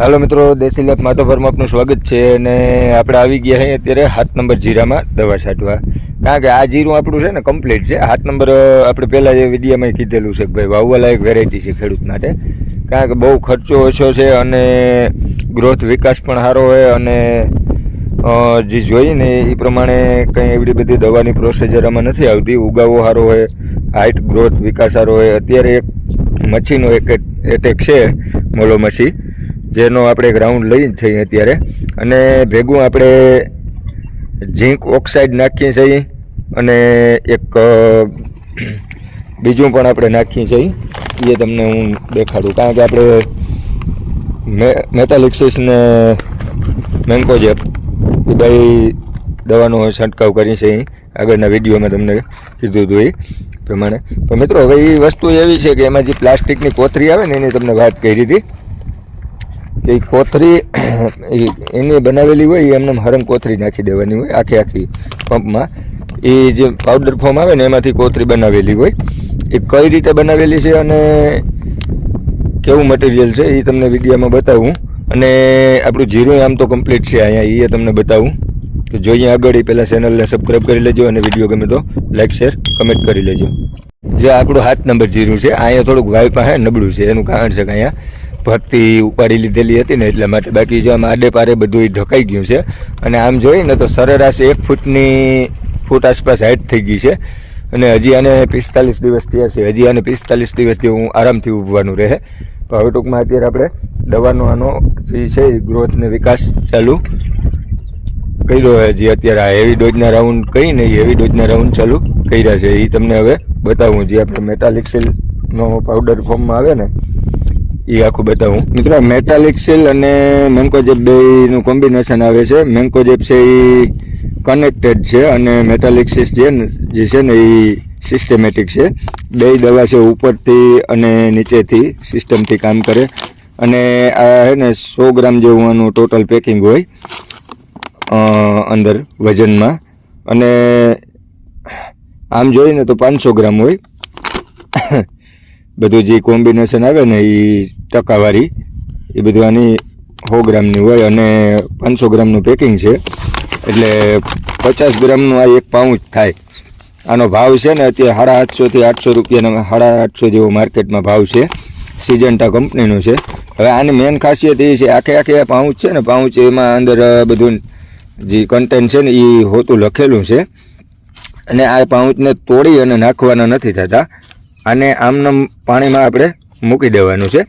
હાલો મિત્રો, દેશી લેપ માધવપરમાં આપનું સ્વાગત છે અને આપણે આવી ગયા છીએ અત્યારે હાથ નંબર જીરામાં દવા છાંટવા. કારણ કે આ જીરું આપણું છે ને કમ્પ્લીટ છે. હાથ નંબર આપણે પહેલાં જે વિડીયામાં કીધેલું છે કે ભાઈ વાવવાલાયક વેરાયટી છે ખેડૂત માટે. કારણ કે બહુ ખર્ચો ઓછો છે અને ગ્રોથ વિકાસ પણ સારો હોય અને જે જોઈએ ને એ પ્રમાણે કંઈ એવડી બધી દવાની પ્રોસીજર આમાં નથી આવતી. ઉગાવો સારો હોય હાઇટ ગ્રોથ વિકાસ સારો હોય અત્યારે એક મચ્છીનો એક એટેક છે, મોલો મચ્છી જેનો આપણે એક રાઉન્ડ લઈ છીએ અત્યારે. અને ભેગું આપણે ઝીંક ઓક્સાઇડ નાખીએ છીએ. અને એક બીજું પણ આપણે નાખીએ છીએ. એ તમને હું દેખાડું. કારણ કે આપણે મે મેટાલિક્સિસ ને મેન્કોજેપ એ બે દવાનો છંટકાવ કરી છે આગળના વિડીયોમાં તમને કીધું હતું એ પ્રમાણે. તો મિત્રો હવે એ વસ્તુ એવી છે કે એમાં જે પ્લાસ્ટિકની કોથરી આવે ને એની તમને વાત કરી હતી. કે એ કોથરી એની બનાવેલી હોય એમને હરમ કોથરી નાખી દેવાની હોય, આખી આખી પંપમાં. એ જે પાવડર ફોર્મ આવે ને, એમાંથી કોથરી બનાવેલી હોય. એ કઈ રીતે બનાવેલી છે અને કેવું મટીરિયલ છે, એ તમને વિડીયોમાં બતાવું. અને આપણું જીરું આમ તો કમ્પ્લીટ છે, અહીંયા એ તમને બતાવું. તો જોઈએ આગળ એ પહેલાં ચેનલને સબસ્ક્રાઈબ કરી લેજો અને વીડિયો ગમે તો લાઈક શેર કમેન્ટ કરી લેજો. જે આપણું હાથ નંબર જીરું છે, અહીંયા થોડુંક વાય પાસે નબળું છે, એનું કારણ છે કે અહીંયા ભક્તિ ઉપાડી લીધેલી હતી ને એટલા માટે બાકી જો આમ આડે પારે બધું ઢકાઈ ગયું છે. અને આમ જોઈએ ને તો સરેરાશ એક ફૂટની ફૂટ આસપાસ હાઈટ થઈ ગઈ છે. અને હજી આને પિસ્તાલીસ દિવસ થયા છે. હજી આને પિસ્તાલીસ દિવસથી હું આરામથી ઉભવાનું રહે. તો હવે ટૂંકમાં અત્યારે આપણે દવાનો આનો જે છે ગ્રોથને વિકાસ ચાલુ કર્યો હજી અત્યારે આ હેવી ડોઝના રાઉન્ડ કઈ નહીં હેવી ડોઝના રાઉન્ડ ચાલુ કર્યા છે. એ તમને હવે બતાવું. જે આપણે મેટાલિક નો પાવડર ફોર્મમાં આવે ને એ આખું બતાવું. મિત્રો મેટાલિક સેલ અને મેન્કોજેપ બેનું કોમ્બિનેશન આવે છે. મેન્કોજેપ છે એ કનેક્ટેડ છે અને મેટાલિક્સિસ જે ને- જે છે ને એ સિસ્ટમેટિક છે. બે દવા છે ઉપરથી અને નીચેથી સિસ્ટમથી કામ કરે. અને આ છે ને સો ગ્રામ જેવું આનું ટોટલ પેકિંગ હોય અંદર વજનમાં. અને આમ જોઈએ ને તો પાંચસો ગ્રામ હોય. બધું જે કોમ્બિનેશન આવે ને એ ટકાવારી એ બધું આની સો ગ્રામની હોય અને પાંચસો ગ્રામનું પેકિંગ છે. એટલે પચાસ ગ્રામનું આ એક પાઉચ થાય. આનો ભાવ છે ને અત્યારે સાડા આઠસોથી આઠસો રૂપિયાના, સાડા આઠસો જેવો માર્કેટમાં ભાવ છે. સિજન્ટા કંપનીનું છે. હવે આની મેન ખાસિયત એ છે, આખે આખે પાઉચ છે ને પાઉચ એમાં અંદર બધું જે કન્ટેન્ટ છે ને એ હોતું લખેલું છે. અને આ પાઉચને તોડી અને નાખવાના નથી થતા. આને આમનામ પાણીમાં આપણે મૂકી દેવાનું છે.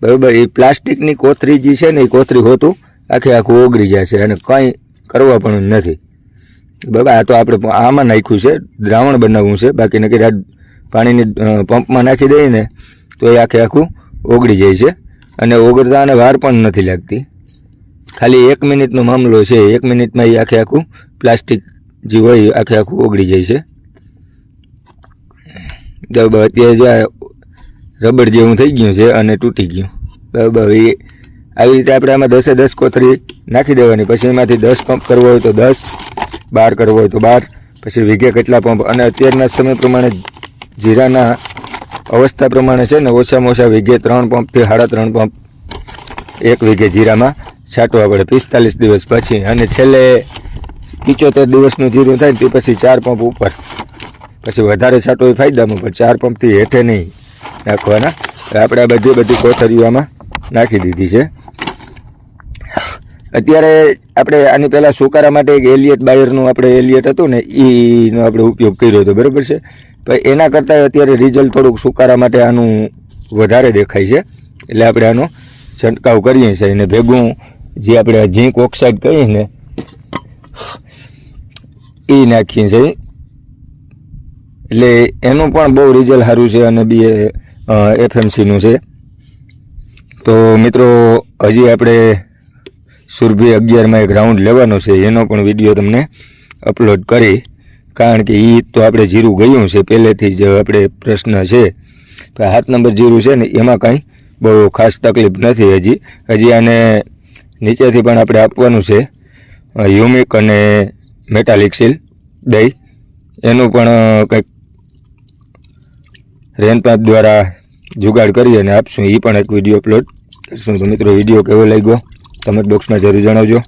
બરાબર એ પ્લાસ્ટિકની કોથરી જે છે ને એ કોથરી હોતું, આખે આખું ઓગળી જાય છે અને કંઈ કરવા પણ નથી. બરાબર, આ તો આપણે આમાં નાખ્યું છે, દ્રાવણ બનાવવું છે, બાકી નક્કી આ પાણીની પંપમાં નાખી દઈએ ને તો એ આખે આખું ઓગળી જાય છે અને ઓગળતા અને વાર પણ નથી લાગતી. ખાલી એક મિનિટનો મામલો છે, એક મિનિટમાં એ આખે આખું પ્લાસ્ટિક જે હોય આખે આખું ઓગળી જાય છે. બરાબર અત્યારે જો રબર જેવું થઈ ગયું છે અને તૂટી ગયું. બરાબર એ આવી રીતે આપણે આમાં દસે દસ કોથરી નાખી દેવાની. પછી એમાંથી દસ પંપ કરવો હોય તો દસ, બાર કરવો હોય તો બાર, પછી વીઘે કેટલા પંપ અને અત્યારના સમય પ્રમાણે જીરાના અવસ્થા પ્રમાણે છે ને ઓછામાં ઓછા વીઘે ત્રણ પંપથી સાડા ત્રણ પંપ એક વીઘે જીરામાં છાંટવા પડે પિસ્તાલીસ દિવસ પછી. અને છેલ્લે પિચોતેર દિવસનું જીરું થાય તે પછી ચાર પંપ ઉપર. પછી વધારે છાંટો એ ફાયદામાં, પણ ચાર પંપથી હેઠે નહીં નાખવાના. આપણે આ બધી બધી કોથળીઓ આમાં નાખી દીધી છે. અત્યારે આપણે આની પહેલાં સુકારા માટે એક એલિયટ બાયરનું આપણે એલિયટ હતું ને એનો આપણે ઉપયોગ કર્યો હતો, બરાબર છે? પણ એના કરતાં અત્યારે રિઝલ્ટ થોડુંક સુકારા માટે આનું વધારે દેખાય છે. એટલે આપણે આનો છંટકાવ કરીએ છીએ અને ભેગું જે આપણે ઝીંક ઓક્સાઇડ કહીએ ને એ નાખીએ છીએ. એટલે એનું પણ બહુ રિઝલ્ટ સારું છે અને બી એફએમસીનું છે. તો મિત્રો હજી આપણે સુરભી અગિયારમાં એક રાઉન્ડ લેવાનો છે એનો પણ વીડિયો તમને અપલોડ કરી. કારણ કે એ તો આપણે જીરું ગયું છે પહેલેથી જ આપણે પ્રશ્ન છે. તો હાથ નંબર જીરું છે ને એમાં કાંઈ બહુ ખાસ તકલીફ નથી હજી. હજી આને નીચેથી પણ આપણે આપવાનું છે હ્યુમિક અને મેટાલિક સીલ દહીં. એનું પણ અ, કંઈક રેનપાઇપ દ્વારા જુગાડ કરી અને આપશું. એ પણ એક વીડિયો અપલોડ શું તો મિત્રો વીડિયો કેવો લાગ્યો? કમેન્ટ બોક્સમાં જરૂર જણાવજો.